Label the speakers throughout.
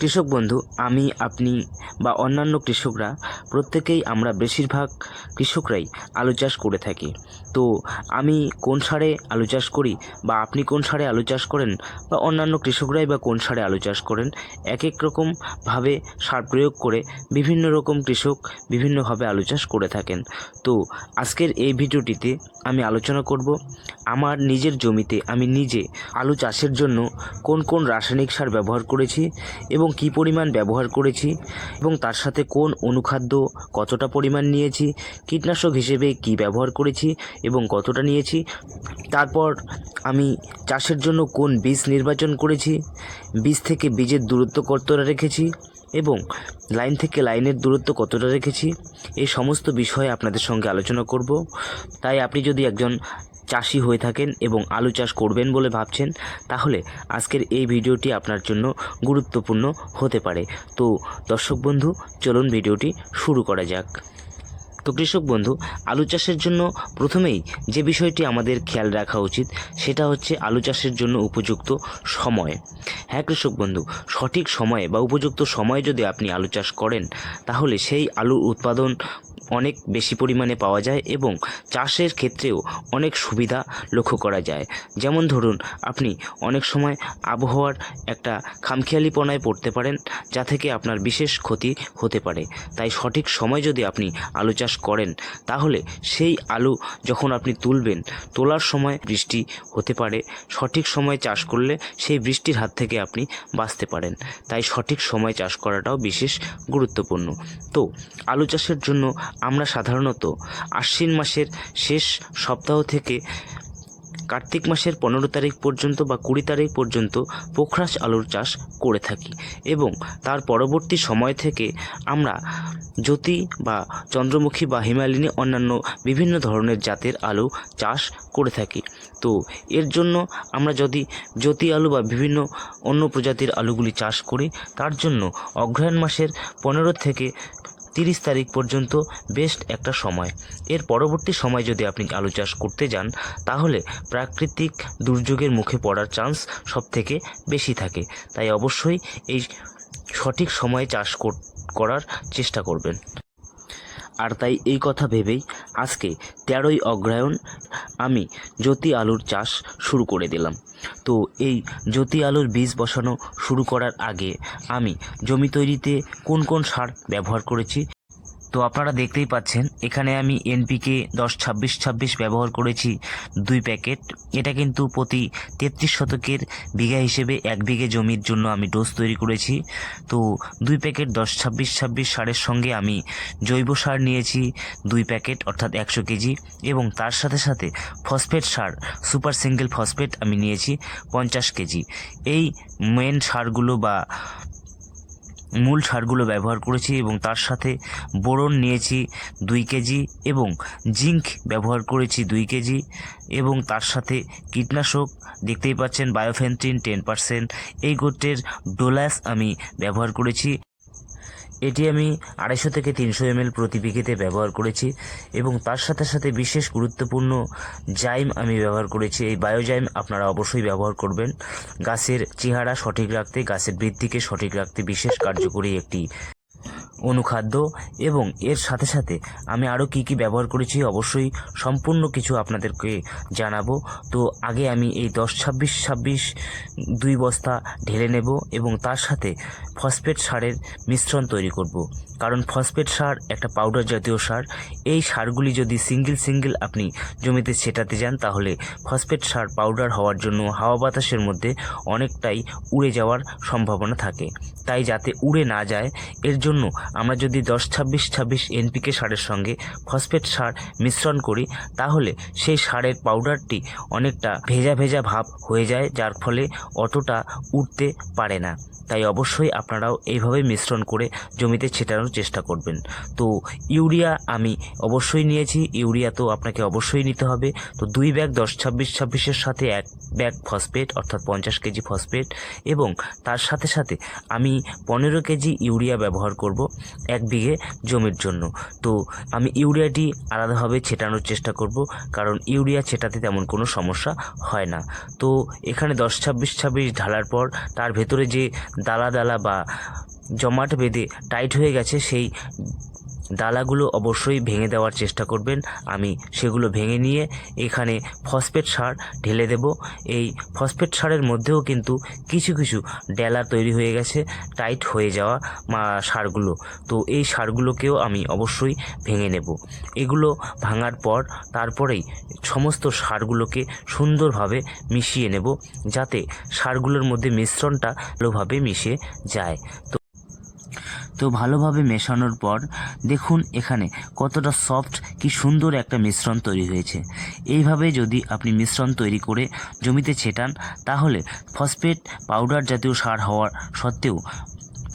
Speaker 1: কৃষক বন্ধু, আমি, আপনি বা অন্যান্য কৃষকরা, প্রত্যেকেই আমরা বেশিরভাগ কৃষকরাই আলু চাষ করে থাকি। তো, আমি কোন সারে আলু চাষ করি বা আপনি কোন সারে আলু চাষ করেন বা অন্যান্য কৃষকরাই বা কোন সারে আলু চাষ করেন এক এক রকমভাবে সার প্রয়োগ করে বিভিন্ন রকম কৃষক বিভিন্নভাবে আলু চাষ করে থাকেন। তো, আজকের এই ভিডিওটিতে আমি আলোচনা করব, আমার নিজের জমিতে আমি নিজে আলু চাষের জন্য কোন কোন রাসায়নিক সার ব্যবহার করেছি এবং কি পরিমাণ ব্যবহার করেছি এবং তার সাথে কোন অনুখাদ্য কতটা পরিমাণ নিয়েছি, কীটনাশক হিসেবে কি ব্যবহার করেছি এবং কতটা নিয়েছি, তারপর আমি চাষের জন্য কোন বীজ নির্বাচন করেছি, বীজ থেকে বীজের দূরত্ব কতটা রেখেছি এবং লাইন থেকে লাইনের দূরত্ব কতটা রেখেছি, এই সমস্ত বিষয়ে আপনাদের সঙ্গে আলোচনা করব। তাই আপনি যদি একজন চাষি হয়ে থাকেন এবং আলু চাষ করবেন বলে ভাবছেন, তাহলে আজকের এই ভিডিওটি আপনার জন্য গুরুত্বপূর্ণ হতে পারে। তো দর্শক বন্ধু, চলুন ভিডিওটি শুরু করা যাক। তো কৃষক বন্ধু, আলু চাষের জন্য প্রথমেই যে বিষয়টি আমাদের খেয়াল রাখা উচিত, সেটা হচ্ছে আলু চাষের জন্য উপযুক্ত সময়। হ্যাঁ কৃষক বন্ধু, সঠিক সময়ে বা উপযুক্ত সময়ে যদি আপনি আলু চাষ করেন, তাহলে সেই আলুর উৎপাদন অনেক বেশি পরিমাণে পাওয়া যায় এবং চাষের ক্ষেত্রেও অনেক সুবিধা লক্ষ্য করা যায়। যেমন ধরুন, আপনি অনেক সময় আবহাওয়ার একটা খামখেয়ালিপনায় পড়তে পারেন, যা থেকে আপনার বিশেষ ক্ষতি হতে পারে। তাই সঠিক সময় যদি আপনি আলু চাষ করেন, তাহলে সেই আলু যখন আপনি তুলবেন, তোলার সময় বৃষ্টি হতে পারে। সঠিক সময় চাষ করলে সেই বৃষ্টির হাত থেকে আপনি বাঁচতে পারেন। তাই সঠিক সময় চাষ করাটাও বিশেষ গুরুত্বপূর্ণ। তো, আলু চাষের জন্য আমরা সাধারণত আশ্বিন মাসের শেষ সপ্তাহ থেকে কার্তিক মাসের পনেরো তারিখ পর্যন্ত বা কুড়ি তারিখ পর্যন্ত পোখরাস আলুর চাষ করে থাকি এবং তার পরবর্তী সময় থেকে আমরা জ্যোতি বা চন্দ্রমুখী বা হিমালিনী অন্যান্য বিভিন্ন ধরনের জাতের আলু চাষ করে থাকি। তো এর জন্য আমরা যদি জ্যোতি আলু বা বিভিন্ন অন্য প্রজাতির আলুগুলি চাষ করি, তার জন্য অগ্রহায়ণ মাসের পনেরো থেকে তিরিশ তারিখ পর্যন্ত বেস্ট একটা সময়। এর পরবর্তী সময় যদি আপনি আলু চাষ করতে যান, তাহলে প্রাকৃতিক দুর্যোগের মুখে পড়ার চান্স সব থেকে বেশি থাকে। তাই অবশ্যই এই সঠিক সময়ে চাষ কর- করার চেষ্টা করবেন। আর তাই এই কথা ভেবেই আজকে তেরোই অগ্রহায়ণ আমি জ্যোতি আলুর চাষ শুরু করে দিলাম। তো এই জ্যোতি আলুর বীজ বসানো শুরু করার আগে আমি জমি তৈরিতে কোন কোন সার ব্যবহার করেছি তো আপনারা দেখতেই পাচ্ছেন, এখানে আমি এনপিকে দশ ছাব্বিশ ছাব্বিশ ব্যবহার করেছি দুই প্যাকেট। এটা কিন্তু প্রতি তেত্রিশ শতকের বিঘা হিসেবে এক বিঘে জমির জন্য আমি ডোজ তৈরি করেছি। তো দুই প্যাকেট দশ ছাব্বিশ ছাব্বিশ সারের সঙ্গে আমি জৈব সার নিয়েছি, দুই প্যাকেট অর্থাৎ একশো কেজি এবং তার সাথে সাথে ফসফেট সার, সুপার সিঙ্গেল ফসফেট আমি নিয়েছি পঞ্চাশ কেজি। এই মেন সারগুলো বা মূল সারগুলো ব্যবহার করেছি এবং তার সাথে বোরন নিয়েছি দুই কেজি এবং জিঙ্ক ব্যবহার করেছি দুই কেজি এবং তার সাথে কীটনাশক, দেখতেই পাচ্ছেন, বায়োফেন্ট্রিন টেন পার্সেন্ট। এই গোত্রের ডোলাস আমি ব্যবহার করেছি। এটি আমি আড়াইশো থেকে তিনশো এমএল প্রতি বিঘেতে ব্যবহার করেছি এবং তার সাথে সাথে বিশেষ গুরুত্বপূর্ণ জাইম আমি ব্যবহার করেছি। এই বায়োজাইম আপনারা অবশ্যই ব্যবহার করবেন। গাছের চেহারা সঠিক রাখতে, গাছের বৃদ্ধিকে সঠিক রাখতে বিশেষ কার্যকরী একটি অনুখাদ্য এবং এর সাথে সাথে আমি আরও কী কী ব্যবহার করেছি অবশ্যই সম্পূর্ণ কিছু আপনাদেরকে জানাব। তো আগে আমি এই দশ, ছাব্বিশ ছাব্বিশ দুই বস্তা ঢেলে নেব এবং তার সাথে ফসফেট সারের মিশ্রণ তৈরি করব। কারণ ফসফেট সার একটা পাউডার জাতীয় সার। এই সারগুলি যদি সিঙ্গেল সিঙ্গেল আপনি জমিতে ছেটাতে যান, তাহলে ফসফেট সার পাউডার হওয়ার জন্য হাওয়া বাতাসের মধ্যে অনেকটাই উড়ে যাওয়ার সম্ভাবনা থাকে। তাই যাতে উড়ে না যায়, এর জন্য আমরা যদি দশ ছাব্বিশ ছাব্বিশ এনপিকে সারের সঙ্গে ফসফেট সার মিশ্রণ করি, তাহলে সেই সারের পাউডারটি অনেকটা ভেজা ভেজা ভাব হয়ে যায়, যার ফলে অতটা উঠতে পারে না। তাই অবশ্যই আপনারাও এইভাবে মিশ্রণ করে জমিতে ছেটানোর চেষ্টা করবেন। তো ইউরিয়া আমি অবশ্যই নিয়েছি, ইউরিয়া তো আপনাকে অবশ্যই নিতে হবে। তো দুই ব্যাগ দশ ছাব্বিশ ছাব্বিশের সাথে এক ব্যাগ ফসফেট, অর্থাৎ পঞ্চাশ কেজি ফসফেট, এবং তার সাথে সাথে আমি পনেরো কেজি ইউরিয়া ব্যবহার করব। এক বিঘে জমির জন্য। তো আমি ইউরিয়াটি আলাদাভাবে ছেটানোর চেষ্টা করব, কারণ ইউরিয়া ছেটাতে তেমন কোনো সমস্যা হয় না। তো এখানে দশ ছাব্বিশ ছাব্বিশ ঢালার পর তার ভেতরে যে দালা দালা বা জমাট বেঁধে টাইট হয়ে গেছে, সেই ডালাগুলো অবশ্যই ভেঙে দেওয়ার চেষ্টা করবেন। আমি সেগুলো ভেঙে নিয়ে এখানে ফসফেট সার ঢেলে দেব। এই ফসফেট সারের মধ্যেও কিন্তু কিছু কিছু ডেলা তৈরি হয়ে গেছে, টাইট হয়ে যাওয়া সারগুলো। তো এই সারগুলোকেও আমি অবশ্যই ভেঙে নেব। এগুলো ভাঙার পর তারপরেই সমস্ত সারগুলোকে সুন্দরভাবে মিশিয়ে নেব, যাতে সারগুলোর মধ্যে মিশ্রণটা ভালোভাবে মিশে যায়। তো তো ভালোভাবে মেশানোর পর দেখুন এখানে কতটা সফট, কি সুন্দর একটা মিশ্রণ তৈরি হয়েছে। এইভাবে যদি আপনি মিশ্রণ তৈরি করে জমিতে ছেটান, তাহলে ফসফেট পাউডার জাতীয় সার হওয়ার সত্ত্বেও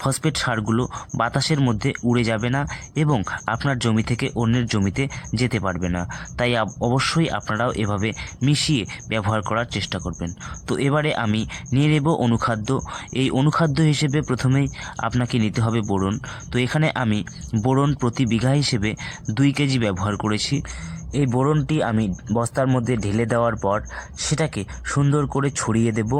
Speaker 1: ফসফেট সারগুলো বাতাসের মধ্যে উড়ে যাবে না এবং আপনার জমি থেকে অন্যের জমিতে যেতে পারবে না। তাই অবশ্যই আপনারাও এভাবে মিশিয়ে ব্যবহার করার চেষ্টা করবেন। তো এবারে আমি নিয়ে নেব অনুখাদ্য। এই অনুখাদ্য হিসেবে প্রথমেই আপনাকে নিতে হবে বোরন। তো এখানে আমি বোরন প্রতি বিঘা হিসেবে দুই কেজি ব্যবহার করেছি। এই বোরনটি আমি বস্তার মধ্যে ঢেলে দেওয়ার পর সেটাকে সুন্দর করে ছড়িয়ে দেব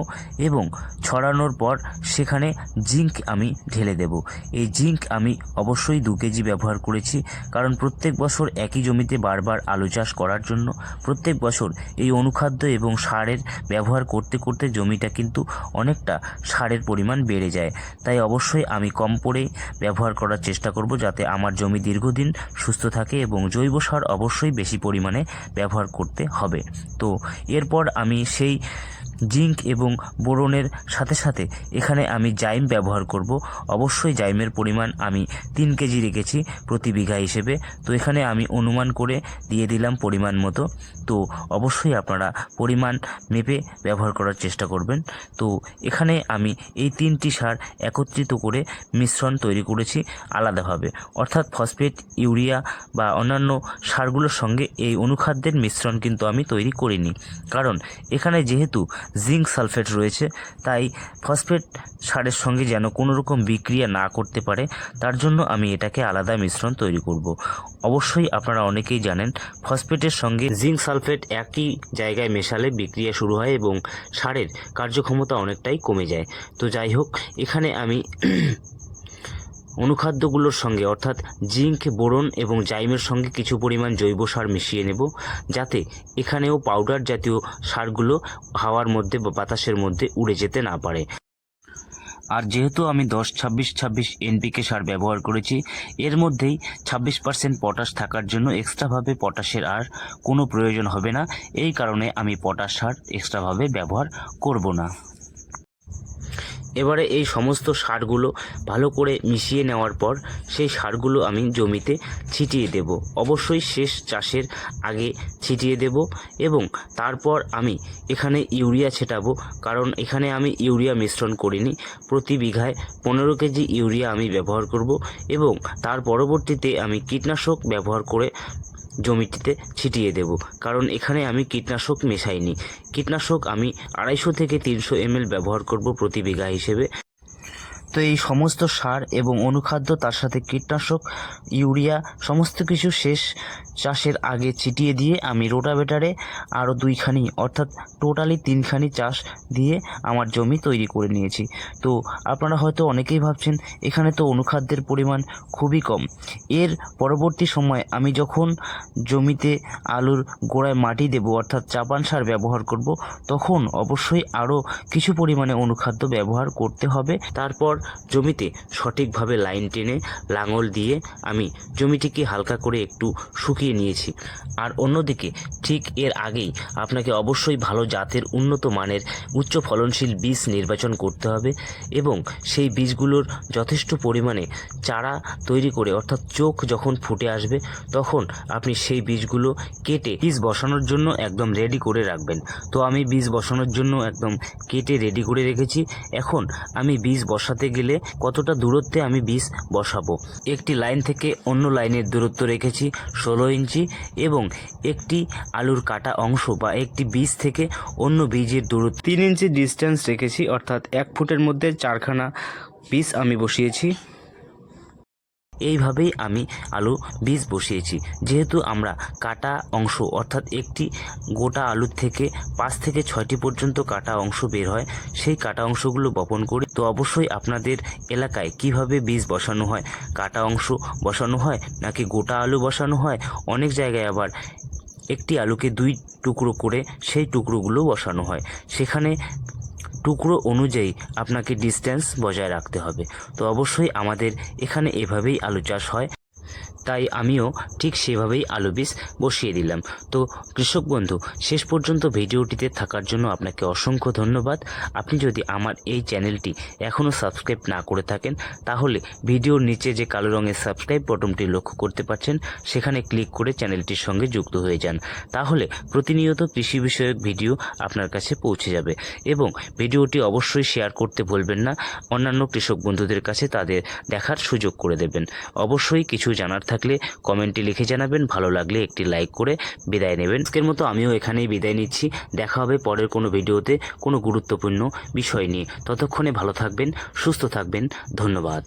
Speaker 1: এবং ছড়ানোর পর সেখানে জিঙ্ক আমি ঢেলে দেব। এই জিঙ্ক আমি অবশ্যই দু কেজি ব্যবহার করেছি, কারণ প্রত্যেক বছর একই জমিতে বারবার আলু চাষ করার জন্য প্রত্যেক বছর এই অনুখাদ্য এবং সারের ব্যবহার করতে করতে জমিটা কিন্তু অনেকটা সারের পরিমাণ বেড়ে যায়। তাই অবশ্যই আমি কম পরেই ব্যবহার করার চেষ্টা করব যাতে আমার জমি দীর্ঘদিন সুস্থ থাকে এবং জৈব সার অবশ্যই বেশি পরিমাণে ব্যবহার করতে হবে। তো এরপর আমি সেই জিঙ্ক এবং বোরনের সাথে সাথে এখানে আমি জাইম ব্যবহার করব। অবশ্যই জাইমের পরিমাণ আমি তিন কেজি রেখেছি প্রতি বিঘা হিসেবে। তো এখানে আমি অনুমান করে দিয়ে দিলাম পরিমাণ মতো। তো অবশ্যই আপনারা পরিমাণ মেপে ব্যবহার করার চেষ্টা করবেন। তো এখানে আমি এই তিনটি সার একত্রিত করে মিশ্রণ তৈরি করেছি আলাদাভাবে। অর্থাৎ ফসফেট, ইউরিয়া বা অন্যান্য সারগুলোর সঙ্গে এই অনুখাদ্যের মিশ্রণ কিন্তু আমি তৈরি করিনি। কারণ এখানে যেহেতু জিঙ্ক সালফেট রয়েছে, তাই ফসফেট সারের সঙ্গে যেন কোনো রকম বিক্রিয়া না করতে পারে, তার জন্য আমি এটাকে আলাদা মিশ্রণ তৈরি করব। অবশ্যই আপনারা অনেকেই জানেন ফসফেটের সঙ্গে জিঙ্ক সালফেট একই জায়গায় মেশালে বিক্রিয়া শুরু হয় এবং সারের কার্যক্ষমতা অনেকটাই কমে যায় তো যাই হোক, এখানে আমি অনুখাদ্যগুলোর সঙ্গে, অর্থাৎ জিঙ্ক, বোরন এবং জাইমের সঙ্গে কিছু পরিমাণ জৈব সার মিশিয়ে নেব, যাতে এখানেও পাউডার জাতীয় সারগুলো হাওয়ার মধ্যে বা বাতাসের মধ্যে উড়ে যেতে না পারে। আর যেহেতু আমি দশ ছাব্বিশ ছাব্বিশ এনপিকে সার ব্যবহার করেছি, এর মধ্যেই ছাব্বিশ পার্সেন্ট পটাশ থাকার জন্য এক্সট্রাভাবে পটাশের আর কোনো প্রয়োজন হবে না। এই কারণে আমি পটাশ সার এক্সট্রাভাবে ব্যবহার করব না। এবারে এই সমস্ত সারগুলো ভালো করে মিশিয়ে নেওয়ার পর সেই সারগুলো আমি জমিতে ছিটিয়ে দেব। অবশ্যই শেষ চাষের আগে ছিটিয়ে দেব এবং তারপর আমি এখানে ইউরিয়া ছেটাবো, কারণ এখানে আমি ইউরিয়া মিশ্রণ করিনি। প্রতি বিঘায় পনেরো কেজি ইউরিয়া আমি ব্যবহার করব এবং তার পরবর্তীতে আমি কীটনাশক ব্যবহার করে জমিটিতে ছিটিয়ে দেব। কারণ এখানে আমি কীটনাশক মেশাইনি। কীটনাশক আমি আড়াইশো থেকে তিনশো এমএল ব্যবহার করব প্রতি বিঘা হিসেবে। তো এই সমস্ত সার এবং অনুখাদ্য, তার সাথে কীটনাশক, ইউরিয়া, সমস্ত কিছু শেষ চাষের আগে ছিটিয়ে দিয়ে আমি রোটাভেটারে আরও দুইখানি, অর্থাৎ টোটালি তিনখানি চাষ দিয়ে আমার জমি তৈরি করে নিয়েছি। তো আপনারা হয়তো অনেকেই ভাবছেন, এখানে তো অনুখাদ্যের পরিমাণ খুবই কম। এর পরবর্তী সময় আমি যখন জমিতে আলুর গোড়ায় মাটি দেব, অর্থাৎ চাপান সার ব্যবহার করব, তখন অবশ্যই আরও কিছু পরিমাণে অনুখাদ্য ব্যবহার করতে হবে। তারপর জমিতে সঠিকভাবে লাইন টেনে লাঙল দিয়ে আমি জমিটিকে হালকা করে একটু শুকিয়ে নিয়েছি। আর অন্যদিকে, ঠিক এর আগেই আপনাকে অবশ্যই ভালো জাতের উন্নত মানের উচ্চ ফলনশীল বীজ নির্বাচন করতে হবে এবং সেই বীজগুলোর যথেষ্ট পরিমাণে চারা তৈরি করে, অর্থাৎ চোখ যখন ফুটে আসবে, তখন আপনি সেই বীজগুলো কেটে বীজ বসানোর জন্য একদম রেডি করে রাখবেন। তো আমি বীজ বসানোর জন্য একদম কেটে রেডি করে রেখেছি। এখন আমি বীজ বসাতে গেলে কতটা দূরত্বে আমি বিষ বসাবো? একটি লাইন থেকে অন্য লাইনের দূরত্ব রেখেছি ষোলো ইঞ্চি এবং একটি আলুর কাটা অংশ বা একটি বীজ থেকে অন্য বীজের দূরত্ব। তিন ইঞ্চি ডিস্টেন্স রেখেছি, অর্থাৎ এক ফুটের মধ্যে চারখানা বীজ আমি বসিয়েছি। এইভাবেই আমি আলু বীজ বসিয়েছি। যেহেতু আমরা কাটা অংশ অর্থাৎ একটি গোটা আলুর থেকে পাঁচ থেকে ছয়টি পর্যন্ত কাটা অংশ বের হয়, সেই কাটা অংশগুলো বপন করি। তো অবশ্যই আপনাদের এলাকায় কীভাবে বীজ বসানো হয়? কাটা অংশ বসানো হয় নাকি গোটা আলু বসানো হয়? অনেক জায়গায় আবার একটি আলুকে দুই টুকরো করে সেই টুকরোগুলো বসানো হয়। সেখানে টুকরো অনুযায়ী আপনাকে ডিস্টেন্স বজায় রাখতে হবে। তো অবশ্যই আমাদের এখানে এভাবেই আলু চাষ হয়। তাই আমিও ঠিক সেভাবেই আলু বীজ বসিয়ে দিলাম। তো কৃষক বন্ধু, শেষ পর্যন্ত ভিডিওটিতে থাকার জন্য আপনাকে অসংখ্য ধন্যবাদ। আপনি যদি আমার এই চ্যানেলটি এখনও সাবস্ক্রাইব না করে থাকেন, তাহলে ভিডিওর নিচে যে কালো রঙের সাবস্ক্রাইব বটনটি লক্ষ্য করতে পারছেন, সেখানে ক্লিক করে চ্যানেলটির সঙ্গে যুক্ত হয়ে যান। তাহলে প্রতিনিয়ত কৃষি বিষয়ক ভিডিও আপনার কাছে পৌঁছে যাবে এবং ভিডিওটি অবশ্যই শেয়ার করতে ভুলবেন না। অন্যান্য কৃষক বন্ধুদের কাছে তাদের দেখার সুযোগ করে দেবেন। অবশ্যই কিছু জানার থাকলে কমেন্টে লিখে জানাবেন। ভালো লাগলে একটি লাইক করে বিদায় নেবেন। আজকের মতো আমিও এখানেই বিদায় নিচ্ছি। দেখা হবে পরের কোনো ভিডিওতে কোনো গুরুত্বপূর্ণ বিষয় নিয়ে। ততক্ষণে ভালো থাকবেন, সুস্থ থাকবেন। ধন্যবাদ।